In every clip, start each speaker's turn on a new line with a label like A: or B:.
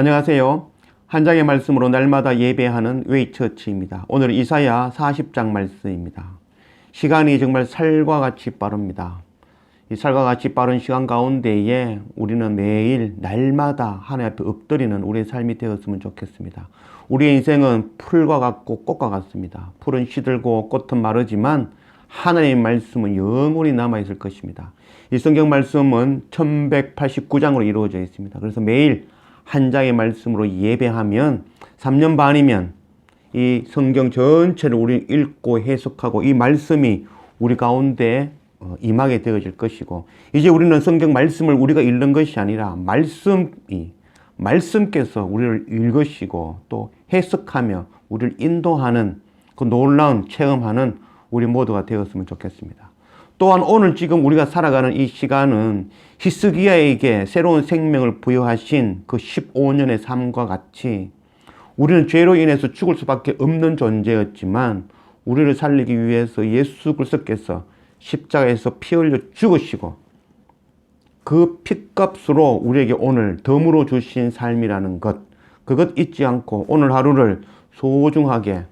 A: 안녕하세요. 한 장의 말씀으로 날마다 예배하는 웨이처치입니다. 오늘 이사야 40장 말씀입니다. 시간이 정말 살과 같이 빠릅니다. 이 살과 같이 빠른 시간 가운데에 우리는 매일 날마다 하나님 앞에 엎드리는 우리의 삶이 되었으면 좋겠습니다. 우리의 인생은 풀과 같고 꽃과 같습니다. 풀은 시들고 꽃은 마르지만 하나님의 말씀은 영원히 남아있을 것입니다. 이 성경 말씀은 1189장으로 이루어져 있습니다. 그래서 매일 한 장의 말씀으로 예배하면 3년 반이면 이 성경 전체를 우리 읽고 해석하고 이 말씀이 우리 가운데 어, 임하게 되어질 것이고 이제 우리는 성경 말씀을 우리가 읽는 것이 아니라 말씀이 말씀께서 우리를 읽으시고 또 해석하며 우리를 인도하는 그 놀라운 체험하는 우리 모두가 되었으면 좋겠습니다. 또한 오늘 지금 우리가 살아가는 이 시간은 히스기야에게 새로운 생명을 부여하신 그 15년의 삶과 같이 우리는 죄로 인해서 죽을 수밖에 없는 존재였지만 우리를 살리기 위해서 예수 그리스도께서 십자가에서 피 흘려 죽으시고 그 피값으로 우리에게 오늘 덤으로 주신 삶이라는 것 그것 잊지 않고 오늘 하루를 소중하게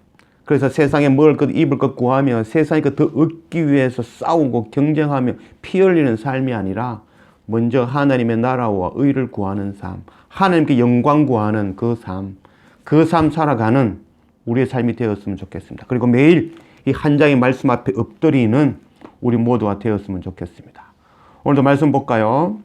A: 그래서 세상에 먹을 것 입을 것 구하며 세상에 것더 얻기 위해서 싸우고 경쟁하며 피 흘리는 삶이 아니라 먼저 하나님의 나라와 의를 구하는 삶 하나님께 영광 구하는 그 삶 그 삶 살아가는 우리의 삶이 되었으면 좋겠습니다. 그리고 매일 이 한 장의 말씀 앞에 엎드리는 우리 모두가 되었으면 좋겠습니다. 오늘도 말씀 볼까요?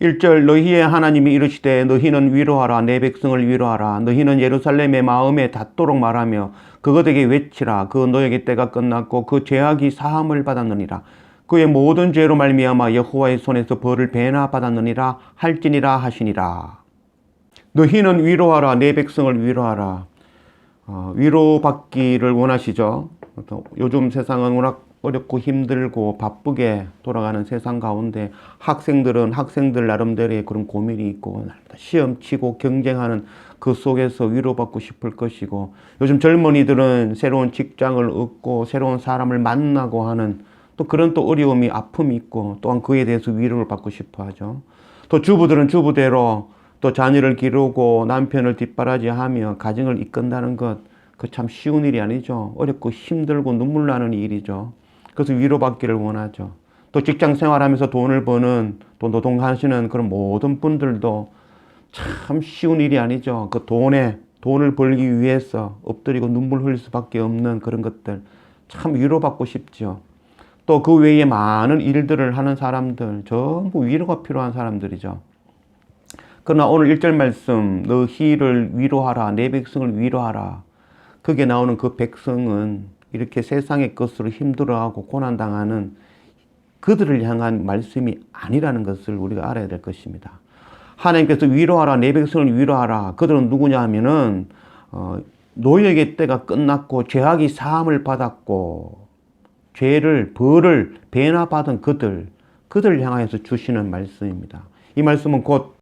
A: 1절 너희의 하나님이 이르시되 너희는 위로하라 내 백성을 위로하라. 너희는 예루살렘의 마음에 닿도록 말하며 그것에게 외치라. 그 너에게 때가 끝났고 그 죄악이 사함을 받았느니라. 그의 모든 죄로 말미암아 여호와의 손에서 벌을 배나 받았느니라 할지니라 하시니라. 너희는 위로하라 내 백성을 위로하라. 어, 위로받기를 원하시죠? 요즘 세상은 워낙 어렵고 힘들고 바쁘게 돌아가는 세상 가운데 학생들은 학생들 나름대로의 그런 고민이 있고 시험 치고 경쟁하는 그 속에서 위로받고 싶을 것이고 요즘 젊은이들은 새로운 직장을 얻고 새로운 사람을 만나고 하는 또 그런 또 어려움이 아픔이 있고 또한 그에 대해서 위로를 받고 싶어 하죠. 또 주부들은 주부대로 또 자녀를 기르고 남편을 뒷바라지하며 가정을 이끈다는 것 그 참 쉬운 일이 아니죠. 어렵고 힘들고 눈물 나는 일이죠. 그래서 위로받기를 원하죠. 또 직장 생활하면서 돈을 버는 또 노동하시는 그런 모든 분들도 참 쉬운 일이 아니죠. 그 돈에 돈을 벌기 위해서 엎드리고 눈물 흘릴 수밖에 없는 그런 것들 참 위로받고 싶죠. 또 그 외에 많은 일들을 하는 사람들 전부 위로가 필요한 사람들이죠. 그러나 오늘 1절 말씀 너희를 위로하라 내 백성을 위로하라 거기에 나오는 그 백성은 이렇게 세상의 것으로 힘들어하고 고난당하는 그들을 향한 말씀이 아니라는 것을 우리가 알아야 될 것입니다. 하나님께서 위로하라, 내 백성을 위로하라. 그들은 누구냐 하면은, 어, 노예의 때가 끝났고, 죄악이 사함을 받았고, 죄를, 벌을 배나 받은 그들, 그들을 향하여서 주시는 말씀입니다. 이 말씀은 곧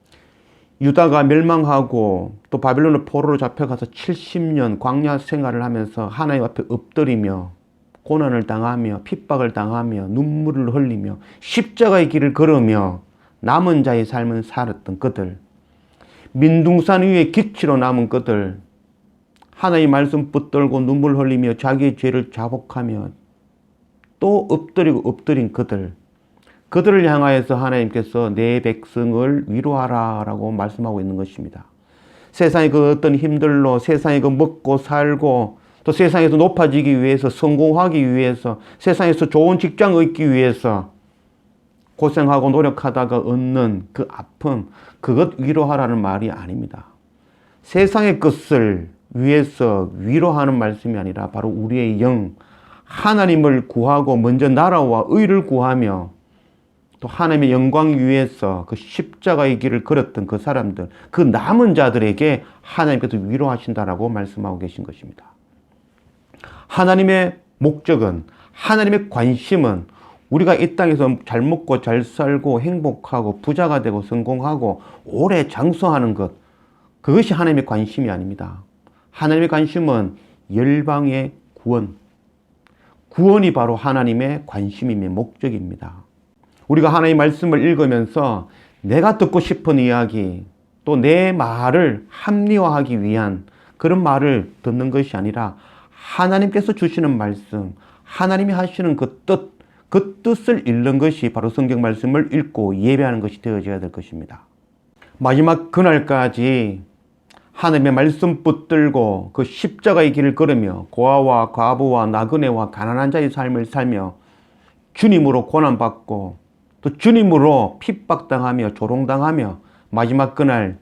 A: 유다가 멸망하고 또 바빌론의 포로로 잡혀가서 70년 광야 생활을 하면서 하나님 앞에 엎드리며 고난을 당하며 핍박을 당하며 눈물을 흘리며 십자가의 길을 걸으며 남은 자의 삶을 살았던 그들 민둥산 위에 기치로 남은 그들 하나님 말씀 붙들고 눈물 흘리며 자기의 죄를 자복하며 또 엎드리고 엎드린 그들 그들을 향하여서 하나님께서 내 백성을 위로하라 라고 말씀하고 있는 것입니다. 세상의 그 어떤 힘들로 세상에 그 먹고 살고 또 세상에서 높아지기 위해서 성공하기 위해서 세상에서 좋은 직장 얻기 위해서 고생하고 노력하다가 얻는 그 아픔 그것 위로하라는 말이 아닙니다. 세상의 것을 위해서 위로하는 말씀이 아니라 바로 우리의 영 하나님을 구하고 먼저 나라와 의를 구하며 또 하나님의 영광 위에서 그 십자가의 길을 걸었던 그 사람들, 그 남은 자들에게 하나님께서 위로하신다라고 말씀하고 계신 것입니다. 하나님의 목적은, 하나님의 관심은 우리가 이 땅에서 잘 먹고 잘 살고 행복하고 부자가 되고 성공하고 오래 장수하는 것, 그것이 하나님의 관심이 아닙니다. 하나님의 관심은 열방의 구원. 구원이 바로 하나님의 관심이며 목적입니다. 우리가 하나님의 말씀을 읽으면서 내가 듣고 싶은 이야기, 또 내 말을 합리화하기 위한 그런 말을 듣는 것이 아니라 하나님께서 주시는 말씀, 하나님이 하시는 그 뜻, 그 뜻을 읽는 것이 바로 성경 말씀을 읽고 예배하는 것이 되어져야 될 것입니다. 마지막 그날까지 하나님의 말씀 붙들고 그 십자가의 길을 걸으며 고아와 과부와 나그네와 가난한 자의 삶을 살며 주님으로 고난받고 또 주님으로 핍박당하며 조롱당하며 마지막 그날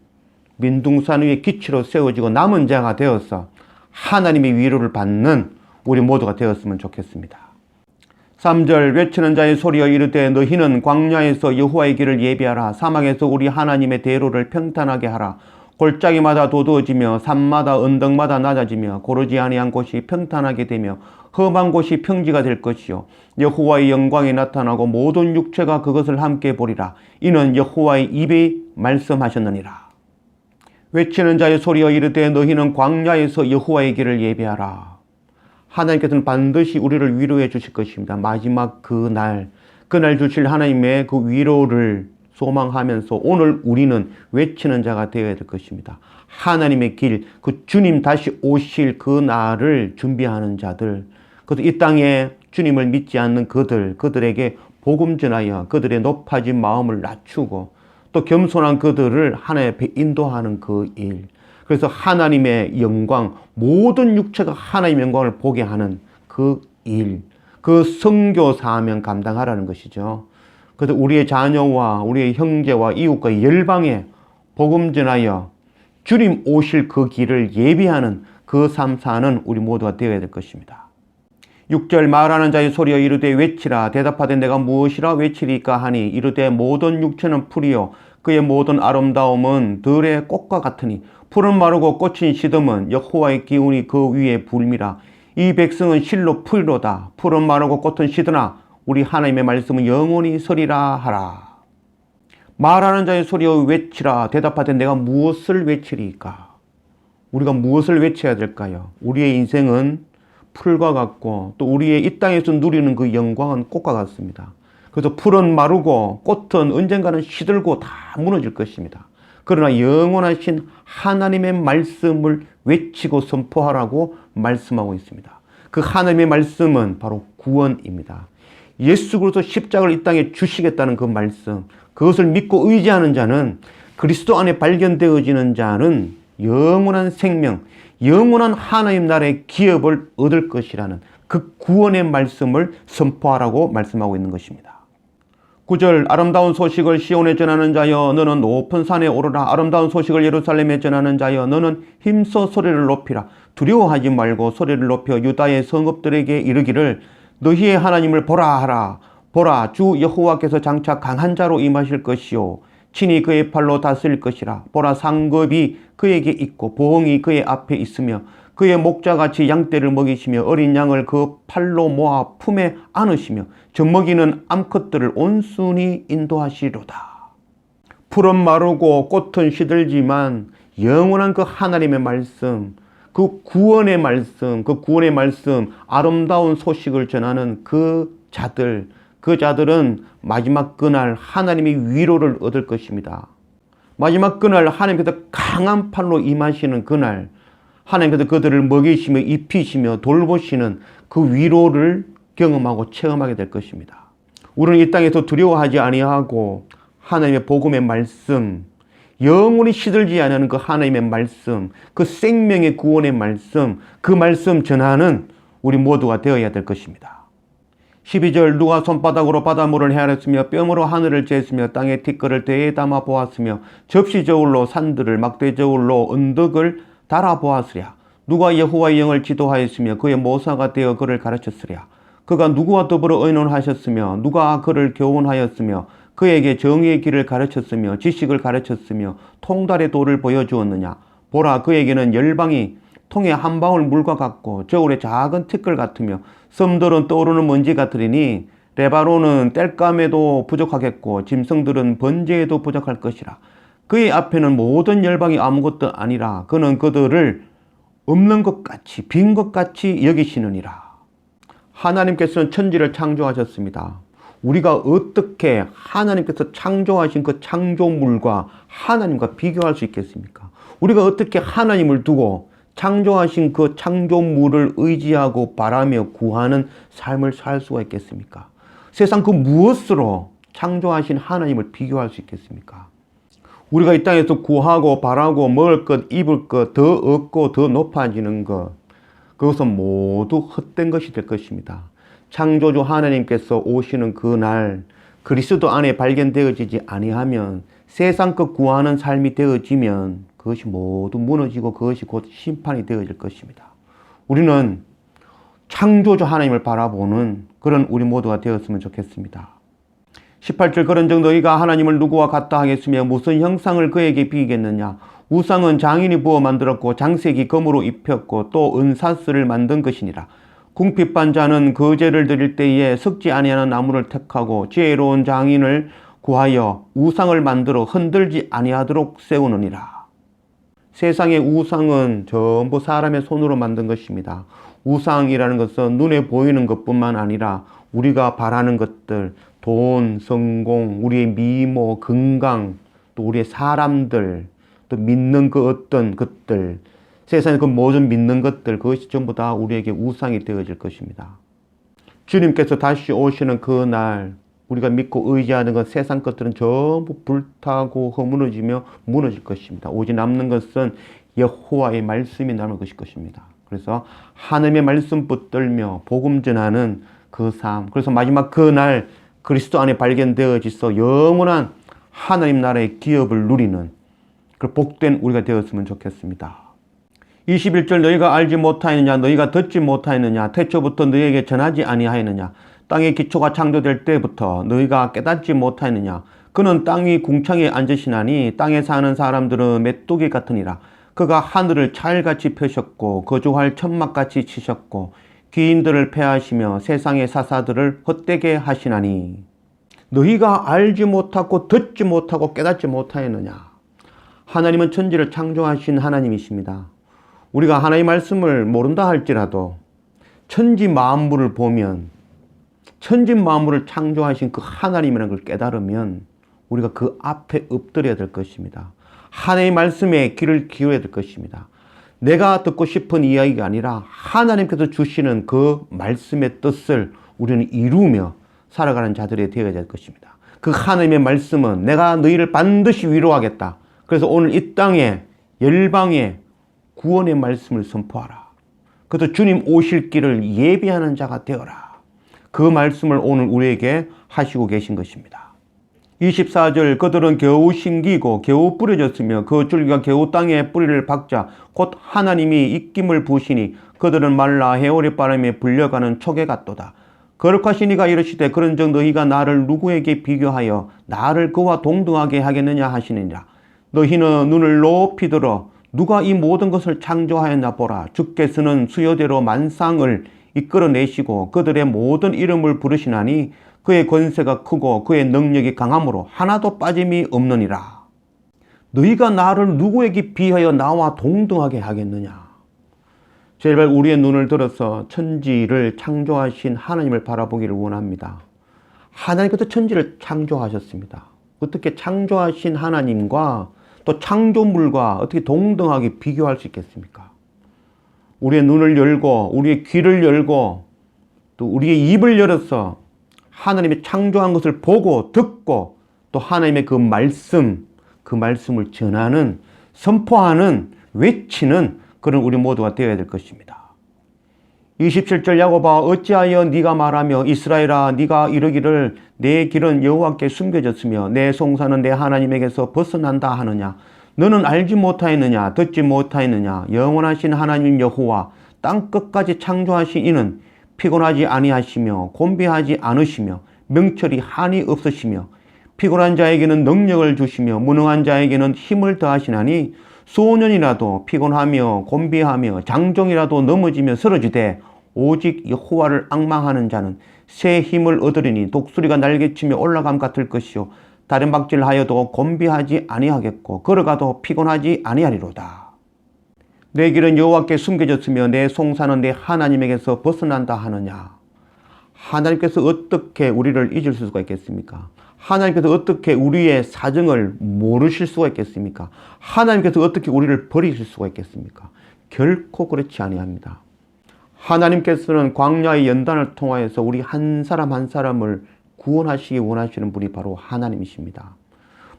A: 민둥산 위에 기치로 세워지고 남은 자가 되어서 하나님의 위로를 받는 우리 모두가 되었으면 좋겠습니다. 3절 외치는 자의 소리여 이르되 너희는 광야에서 여호와의 길을 예비하라 사막에서 우리 하나님의 대로를 평탄하게 하라 골짜기마다 도두어지며 산마다 언덕마다 낮아지며 고르지 아니한 곳이 평탄하게 되며 험한 곳이 평지가 될 것이요 여호와의 영광이 나타나고 모든 육체가 그것을 함께 보리라 이는 여호와의 입에 말씀하셨느니라 외치는 자의 소리여 이르되 너희는 광야에서 여호와의 길을 예비하라 하나님께서는 반드시 우리를 위로해 주실 것입니다. 마지막 그 날, 그날 주실 하나님의 그 위로를 소망하면서 오늘 우리는 외치는 자가 되어야 될 것입니다. 하나님의 길, 그 주님 다시 오실 그 날을 준비하는 자들, 그래서 이 땅에 주님을 믿지 않는 그들, 그들에게 복음 전하여 그들의 높아진 마음을 낮추고 또 겸손한 그들을 하나님 앞에 인도하는 그 일. 그래서 하나님의 영광, 모든 육체가 하나님의 영광을 보게 하는 그 일, 그 성교 사명 감당하라는 것이죠. 그래서 우리의 자녀와 우리의 형제와 이웃과 열방에 복음 전하여 주님 오실 그 길을 예비하는 그삶 사는 우리 모두가 되어야 될 것입니다. 6절 말하는 자의 소리여 이르되 외치라. 대답하되 내가 무엇이라 외치리까 하니 이르되 모든 육체는 풀이요. 그의 모든 아름다움은 들의 꽃과 같으니 풀은 마르고 꽃은 시듬은 여호와의 기운이 그 위에 불미라. 이 백성은 실로 풀로다. 풀은 마르고 꽃은 시드나. 우리 하나님의 말씀은 영원히 서리라 하라. 말하는 자의 소리여 외치라. 대답하되 내가 무엇을 외치리까? 우리가 무엇을 외쳐야 될까요? 우리의 인생은 풀과 같고 또 우리의 이 땅에서 누리는 그 영광은 꽃과 같습니다 그래서 풀은 마르고 꽃은 언젠가는 시들고 다 무너질 것입니다. 그러나 영원하신 하나님의 말씀을 외치고 선포하라고 말씀하고 있습니다. 그 하나님의 말씀은 바로 구원입니다. 예수 그리스도 십자가를 이 땅에 주시겠다는 그 말씀, 그것을 믿고 의지하는 자는 그리스도 안에 발견되어지는 자는 영원한 생명, 영원한 하나님 나라의 기업을 얻을 것이라는 그 구원의 말씀을 선포하라고 말씀하고 있는 것입니다. 9절 아름다운 소식을 시온에 전하는 자여 너는 높은 산에 오르라. 아름다운 소식을 예루살렘에 전하는 자여 너는 힘써 소리를 높이라. 두려워하지 말고 소리를 높여 유다의 성읍들에게 이르기를 너희의 하나님을 보라 하라. 보라 주 여호와께서 장차 강한 자로 임하실 것이요. 친히 그의 팔로 다스릴 것이라. 보라 상급이 그에게 있고 보응이 그의 앞에 있으며 그의 목자같이 양떼를 먹이시며 어린 양을 그 팔로 모아 품에 안으시며 젖먹이는 암컷들을 온순히 인도하시로다. 풀은 마르고 꽃은 시들지만 영원한 그 하나님의 말씀, 그 구원의 말씀, 그 구원의 말씀, 아름다운 소식을 전하는 그 자들, 그 자들은 마지막 그날 하나님의 위로를 얻을 것입니다. 마지막 그날 하나님께서 강한 팔로 임하시는 그날 하나님께서 그들을 먹이시며 입히시며 돌보시는 그 위로를 경험하고 체험하게 될 것입니다. 우리는 이 땅에서 두려워하지 아니하고 하나님의 복음의 말씀, 영원히 시들지 않는 그 하나님의 말씀, 그 생명의 구원의 말씀, 그 말씀 전하는 우리 모두가 되어야 될 것입니다. 12절 누가 손바닥으로 바닷물을 헤아렸으며 뺨으로 하늘을 쟀으며 땅에 티끌을 대에 담아 보았으며 접시 저울로 산들을 막대 저울로 언덕을 달아 보았으랴. 누가 여호와의 영을 지도하였으며 그의 모사가 되어 그를 가르쳤으랴. 그가 누구와 더불어 의논하셨으며 누가 그를 교훈하였으며 그에게 정의의 길을 가르쳤으며 지식을 가르쳤으며 통달의 도를 보여주었느냐. 보라 그에게는 열방이 통에 한 방울 물과 같고 저울의 작은 티끌 같으며 섬들은 떠오르는 먼지 같으리니 레바론은 땔감에도 부족하겠고 짐승들은 번제에도 부족할 것이라. 그의 앞에는 모든 열방이 아무것도 아니라 그는 그들을 없는 것 같이 빈 것 같이 여기시느니라. 하나님께서는 천지를 창조하셨습니다. 우리가 어떻게 하나님께서 창조하신 그 창조물과 하나님과 비교할 수 있겠습니까? 우리가 어떻게 하나님을 두고 창조하신 그 창조물을 의지하고 바라며 구하는 삶을 살 수가 있겠습니까? 세상 그 무엇으로 창조하신 하나님을 비교할 수 있겠습니까? 우리가 이 땅에서 구하고 바라고 먹을 것, 입을 것, 더 얻고 더 높아지는 것, 그것은 모두 헛된 것이 될 것입니다. 창조주 하나님께서 오시는 그날 그리스도 안에 발견되어지지 아니하면 세상 것 구하는 삶이 되어지면 그것이 모두 무너지고 그것이 곧 심판이 되어질 것입니다. 우리는 창조주 하나님을 바라보는 그런 우리 모두가 되었으면 좋겠습니다. 18절 그런 정도 너희가 하나님을 누구와 같다 하겠으며 무슨 형상을 그에게 비겠느냐 우상은 장인이 부어 만들었고 장색이 검으로 입혔고 또 은사스를 만든 것이니라 궁핍한 자는 그 죄를 드릴 때에 썩지 아니하는 나무를 택하고 지혜로운 장인을 구하여 우상을 만들어 흔들지 아니하도록 세우느니라 세상의 우상은 전부 사람의 손으로 만든 것입니다. 우상이라는 것은 눈에 보이는 것뿐만 아니라 우리가 바라는 것들, 돈, 성공, 우리의 미모, 건강, 또 우리의 사람들, 또 믿는 그 어떤 것들, 세상의 그 모든 믿는 것들, 그것이 전부 다 우리에게 우상이 되어질 것입니다. 주님께서 다시 오시는 그 날, 우리가 믿고 의지하는 것 세상 것들은 전부 불타고 허무너지며 무너질 것입니다. 오직 남는 것은 여호와의 말씀이 남을 것일 것입니다. 그래서 하나님의 말씀 붙들며 복음 전하는 그 삶. 그래서 마지막 그날 그리스도 안에 발견되어지서 영원한 하나님 나라의 기업을 누리는 그 복된 우리가 되었으면 좋겠습니다. 21절 너희가 알지 못하였느냐 너희가 듣지 못하였느냐 태초부터 너희에게 전하지 아니하였느냐 땅의 기초가 창조될 때부터 너희가 깨닫지 못하였느냐? 그는 땅 위 궁창에 앉으시나니 땅에 사는 사람들은 메뚜기 같으니라. 그가 하늘을 찰같이 펴셨고 거주할 천막같이 치셨고 귀인들을 패하시며 세상의 사사들을 헛되게 하시나니. 너희가 알지 못하고 듣지 못하고 깨닫지 못하였느냐? 하나님은 천지를 창조하신 하나님이십니다. 우리가 하나님의 말씀을 모른다 할지라도 천지 만물을 보면 천지 만물을 창조하신 그 하나님이라는 걸 깨달으면 우리가 그 앞에 엎드려야 될 것입니다. 하나님의 말씀에 귀를 기울여야 될 것입니다. 내가 듣고 싶은 이야기가 아니라 하나님께서 주시는 그 말씀의 뜻을 우리는 이루며 살아가는 자들이 되어야 될 것입니다. 그 하나님의 말씀은 내가 너희를 반드시 위로하겠다. 그래서 오늘 이 땅에 열방에 구원의 말씀을 선포하라. 그래서 주님 오실 길을 예비하는 자가 되어라. 그 말씀을 오늘 우리에게 하시고 계신 것입니다. 24절 그들은 겨우 심기고 겨우 뿌려졌으며 그 줄기가 겨우 땅에 뿌리를 박자 곧 하나님이 입김을 부시니 그들은 말라 해오리 바람에 불려가는 촉에 같도다. 거룩하시니가 이르시되 그런 정 너희가 나를 누구에게 비교하여 나를 그와 동등하게 하겠느냐 하시느니라. 너희는 눈을 높이 들어 누가 이 모든 것을 창조하였나 보라. 주께서는 수요대로 만상을 이끌어내시고 그들의 모든 이름을 부르시나니 그의 권세가 크고 그의 능력이 강함으로 하나도 빠짐이 없느니라. 너희가 나를 누구에게 비하여 나와 동등하게 하겠느냐? 제발 우리의 눈을 들어서 천지를 창조하신 하나님을 바라보기를 원합니다. 하나님께서 천지를 창조하셨습니다. 어떻게 창조하신 하나님과 또 창조물과 어떻게 동등하게 비교할 수 있겠습니까? 우리의 눈을 열고 우리의 귀를 열고 또 우리의 입을 열어서 하나님의 창조한 것을 보고 듣고 또 하나님의 그 말씀 그 말씀을 전하는 선포하는 외치는 그런 우리 모두가 되어야 될 것입니다. 27절 야고바 어찌하여 네가 말하며 이스라엘아 네가 이르기를 내 길은 여호와께 숨겨졌으며 내 송사는 내 하나님에게서 벗어난다 하느냐 너는 알지 못하였느냐 듣지 못하였느냐? 영원하신 하나님 여호와 땅 끝까지 창조하신 이는 피곤하지 아니하시며 곤비하지 않으시며 명철이 한이 없으시며 피곤한 자에게는 능력을 주시며 무능한 자에게는 힘을 더하시나니 소년이라도 피곤하며 곤비하며 장종이라도 넘어지며 쓰러지되 오직 여호와를 악망하는 자는 새 힘을 얻으리니 독수리가 날개치며 올라감 같을 것이요 다른 박질하여도 곤비하지 아니하겠고 걸어가도 피곤하지 아니하리로다. 내 길은 여호와께 숨겨졌으며 내 송사는 내 하나님에게서 벗어난다 하느냐. 하나님께서 어떻게 우리를 잊을 수가 있겠습니까? 하나님께서 어떻게 우리의 사정을 모르실 수가 있겠습니까? 하나님께서 어떻게 우리를 버리실 수가 있겠습니까? 결코 그렇지 아니합니다. 하나님께서는 광야의 연단을 통하여서 우리 한 사람 한 사람을 구원하시기 원하시는 분이 바로 하나님이십니다.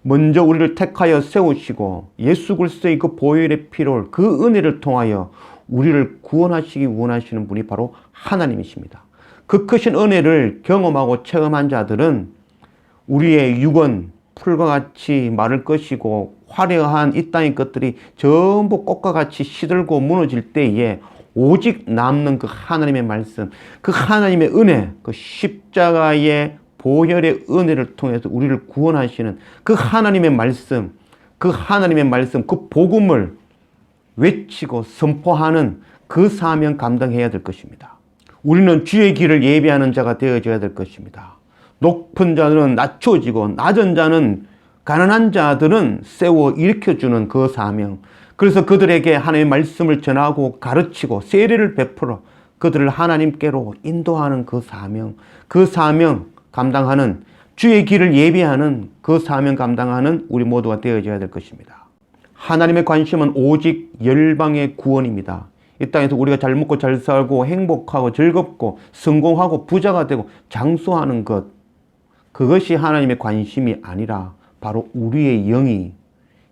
A: 먼저 우리를 택하여 세우시고 예수 그리스도의 그 보혈의 피를 그 은혜를 통하여 우리를 구원하시기 원하시는 분이 바로 하나님이십니다. 그 크신 은혜를 경험하고 체험한 자들은 우리의 육은 풀과 같이 마를 것이고 화려한 이 땅의 것들이 전부 꽃과 같이 시들고 무너질 때에 오직 남는 그 하나님의 말씀, 그 하나님의 은혜, 그 십자가의 보혈의 은혜를 통해서 우리를 구원하시는 그 하나님의 말씀, 그 하나님의 말씀, 그 복음을 외치고 선포하는 그 사명 감당해야 될 것입니다. 우리는 주의 길을 예비하는 자가 되어져야 될 것입니다. 높은 자는 낮춰지고 낮은 자는 가난한 자들은 세워 일으켜주는 그 사명. 그래서 그들에게 하나님의 말씀을 전하고 가르치고 세례를 베풀어 그들을 하나님께로 인도하는 그 사명. 그 사명 감당하는 주의 길을 예비하는 그 사명 감당하는 우리 모두가 되어져야 될 것입니다. 하나님의 관심은 오직 열방의 구원입니다. 이 땅에서 우리가 잘 먹고 잘 살고 행복하고 즐겁고 성공하고 부자가 되고 장수하는 것 그것이 하나님의 관심이 아니라 바로 우리의 영이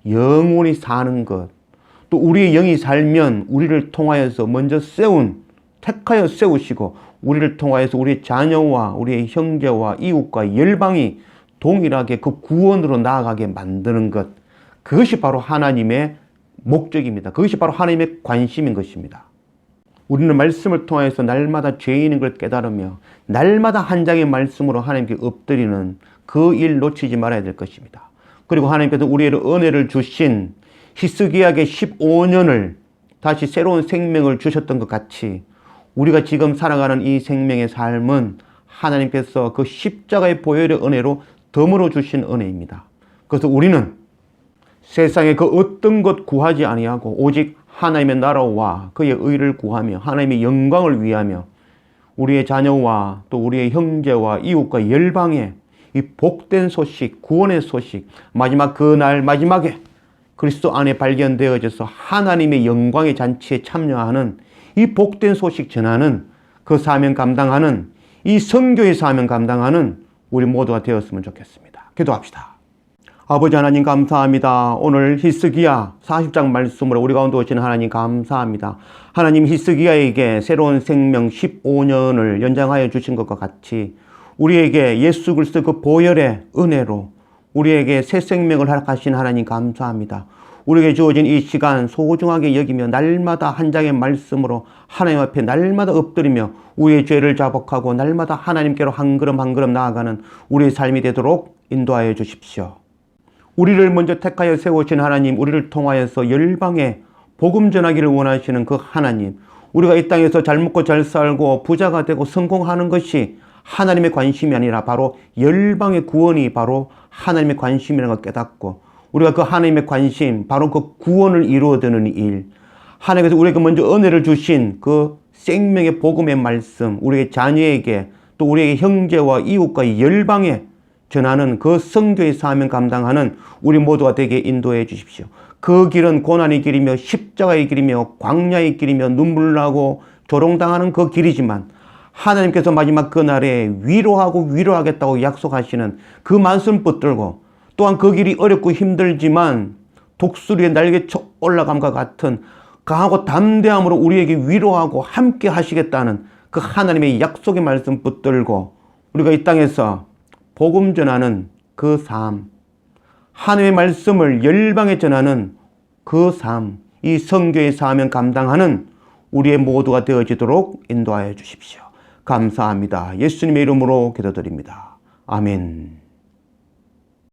A: 영원히 사는 것. 또 우리의 영이 살면 우리를 통하여서 먼저 세운 택하여 세우시고 우리를 통하여서 우리 자녀와 우리의 형제와 이웃과 열방이 동일하게 그 구원으로 나아가게 만드는 것. 그것이 바로 하나님의 목적입니다. 그것이 바로 하나님의 관심인 것입니다. 우리는 말씀을 통해서 날마다 죄인인 걸 깨달으며 날마다 한 장의 말씀으로 하나님께 엎드리는 그 일 놓치지 말아야 될 것입니다. 그리고 하나님께서 우리의 은혜를 주신 히스기야의 15년을 다시 새로운 생명을 주셨던 것 같이 우리가 지금 살아가는 이 생명의 삶은 하나님께서 그 십자가의 보혈의 은혜로 덤으로 주신 은혜입니다. 그래서 우리는 세상에 그 어떤 것 구하지 아니하고 오직 하나님의 나라와 그의 의를 구하며 하나님의 영광을 위하며 우리의 자녀와 또 우리의 형제와 이웃과 열방에 이 복된 소식, 구원의 소식, 마지막 그날 마지막에 그리스도 안에 발견되어져서 하나님의 영광의 잔치에 참여하는 이 복된 소식 전하는 그 사명 감당하는 이 성교의 사명 감당하는 우리 모두가 되었으면 좋겠습니다. 기도합시다. 아버지 하나님 감사합니다. 오늘 히스기야 40장 말씀으로 우리 가운데 오신 하나님 감사합니다. 하나님 히스기야에게 새로운 생명 15년을 연장하여 주신 것과 같이 우리에게 예수 그리스도 그 보혈의 은혜로 우리에게 새 생명을 허락하신 하나님 감사합니다. 우리에게 주어진 이 시간 소중하게 여기며 날마다 한 장의 말씀으로 하나님 앞에 날마다 엎드리며 우리의 죄를 자복하고 날마다 하나님께로 한 걸음 한 걸음 나아가는 우리의 삶이 되도록 인도하여 주십시오. 우리를 먼저 택하여 세우신 하나님, 우리를 통하여서 열방에 복음 전하기를 원하시는 그 하나님, 우리가 이 땅에서 잘 먹고 잘 살고 부자가 되고 성공하는 것이 하나님의 관심이 아니라 바로 열방의 구원이 바로 하나님의 관심이라는 걸 깨닫고 우리가 그 하나님의 관심, 바로 그 구원을 이루어드는 일, 하나님께서 우리에게 먼저 은혜를 주신 그 생명의 복음의 말씀, 우리의 자녀에게 또 우리의 형제와 이웃과 열방에 전하는 그 성교의 사명 감당하는 우리 모두가 되게 인도해 주십시오. 그 길은 고난의 길이며 십자가의 길이며 광야의 길이며 눈물 나고 조롱당하는 그 길이지만 하나님께서 마지막 그날에 위로하고 위로하겠다고 약속하시는 그 말씀 붙들고 또한 그 길이 어렵고 힘들지만 독수리의 날개쳐 올라감과 같은 강하고 담대함으로 우리에게 위로하고 함께 하시겠다는 그 하나님의 약속의 말씀 붙들고 우리가 이 땅에서 복음 전하는 그 삶, 하나님의 말씀을 열방에 전하는 그 삶, 이 성교의 사명 감당하는 우리의 모두가 되어지도록 인도하여 주십시오. 감사합니다. 예수님의 이름으로 기도드립니다. 아멘.